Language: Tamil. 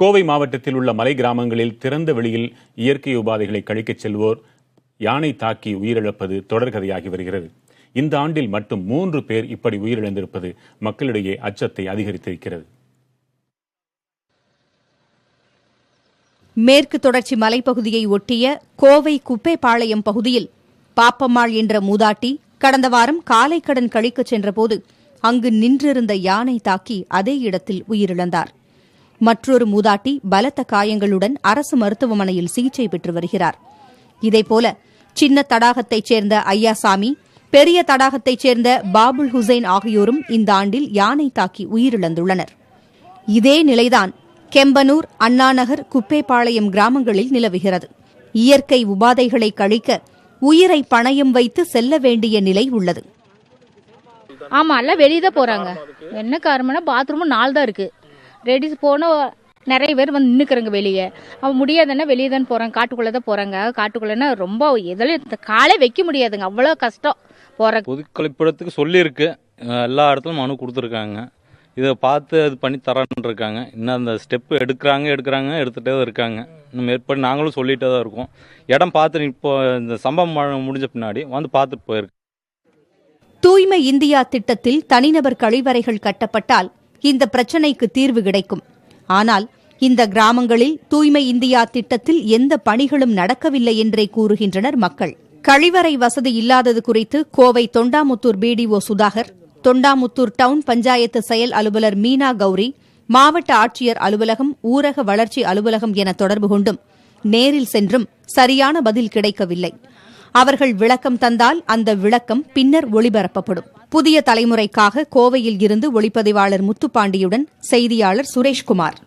கோவை மாவட்டத்தில் உள்ள மலை கிராமங்களில் திறந்த வெளியில் இயற்கை உபாதைகளை கழிக்கச் செல்வோர் யானை தாக்கி உயிரிழப்பது தொடர்கதையாகி வருகிறது. இந்த ஆண்டில் மட்டும் மூன்று பேர் இப்படி உயிரிழந்திருப்பது மக்களிடையே அச்சத்தை அதிகரித்திருக்கிறது. மேற்கு தொடர்ச்சி மலைப்பகுதியை ஒட்டிய கோவை குப்பைப்பாளையம் பகுதியில் பாப்பம்மாள் என்ற மூதாட்டி கடந்த வாரம் காலை கடன் கழிக்கச் சென்றபோது அங்கு நின்றிருந்த யானை தாக்கி அதே இடத்தில் உயிரிழந்தார். மற்றொரு மூதாட்டி பலத்த காயங்களுடன் அரசு மருத்துவமனையில் சிகிச்சை பெற்று வருகிறார். இதேபோல சின்ன தடாகத்தைச் சேர்ந்த ஐயாசாமி பெரிய தடாகத்தைச் சேர்ந்த பாபுல் ஹுசைன் ஆகியோரும் இந்த ஆண்டில் யானை தாக்கி உயிரிழந்துள்ளனர். இதே நிலைதான் கெம்பனூர் அண்ணாநகர் குப்பேபாளையம் கிராமங்களில் நிலவுகிறது. இயற்கை உபாதைகளை கழிக்க உயிரை பணயம் வைத்து செல்ல வேண்டிய நிலை உள்ளது. ஆமா எல்லாம் வெளியே தான் போறாங்க. என்ன காரணம்னா பாத்ரூமும் நாள் தான் இருக்கு. ரெடி போன நிறைய பேர் வந்து நின்றுக்கிறங்க வெளியே. அவன் முடியாதுன்னா வெளியே தான் போறாங்க காட்டுக்குள்ளே தான் போறாங்க. காட்டுக்குள்ளேன்னா ரொம்ப எதில் காலே வைக்க முடியாதுங்க. அவ்வளோ கஷ்டம். போற பொது கழிப்பிடத்துக்கு சொல்லியிருக்கு எல்லா இடத்துலையும் மனு கொடுத்துருக்காங்க. இதை பார்த்து அது பண்ணி தரேன்னு இருக்காங்க. இன்னும் அந்த ஸ்டெப்பு எடுக்கிறாங்க எடுக்கிறாங்க எடுத்துகிட்டே தான் இருக்காங்க. இன்னும் மேற்படி நாங்களும் சொல்லிகிட்டே தான் இருக்கோம். இடம் பார்த்து இப்போ இந்த சம்பவம் முடிஞ்ச பின்னாடி வந்து பார்த்துட்டு போயிருக்கு தூய்மை இந்தியா திட்டத்தில் தனிநபர் கழிவறைகள் கட்டப்பட்டால் இந்த பிரச்சினைக்கு தீர்வு கிடைக்கும். ஆனால் இந்த கிராமங்களில் தூய்மை இந்தியா திட்டத்தில் எந்த பணிகளும் நடக்கவில்லை என்றே கூறுகின்றனர் மக்கள். கழிவறை வசதி இல்லாதது குறித்து கோவை தொண்டாமுத்தூர் பிடிஓ சுதாகர் தொண்டாமுத்தூர் டவுன் பஞ்சாயத்து செயல் அலுவலர் மீனா கௌரி மாவட்ட ஆட்சியர் அலுவலகம் ஊரக வளர்ச்சி அலுவலகம் என தொடர்பு கொண்டும் நேரில் சென்றும் சரியான பதில் கிடைக்கவில்லை. அவர்கள் விளக்கம் தந்தால் அந்த விளக்கம் பின்னர் ஒளிபரப்பப்படும். புதிய தலைமுறைக்காக கோவையில் இருந்து ஒளிப்பதிவாளர் முத்துப்பாண்டியுடன் செய்தியாளர் சுரேஷ்குமார்.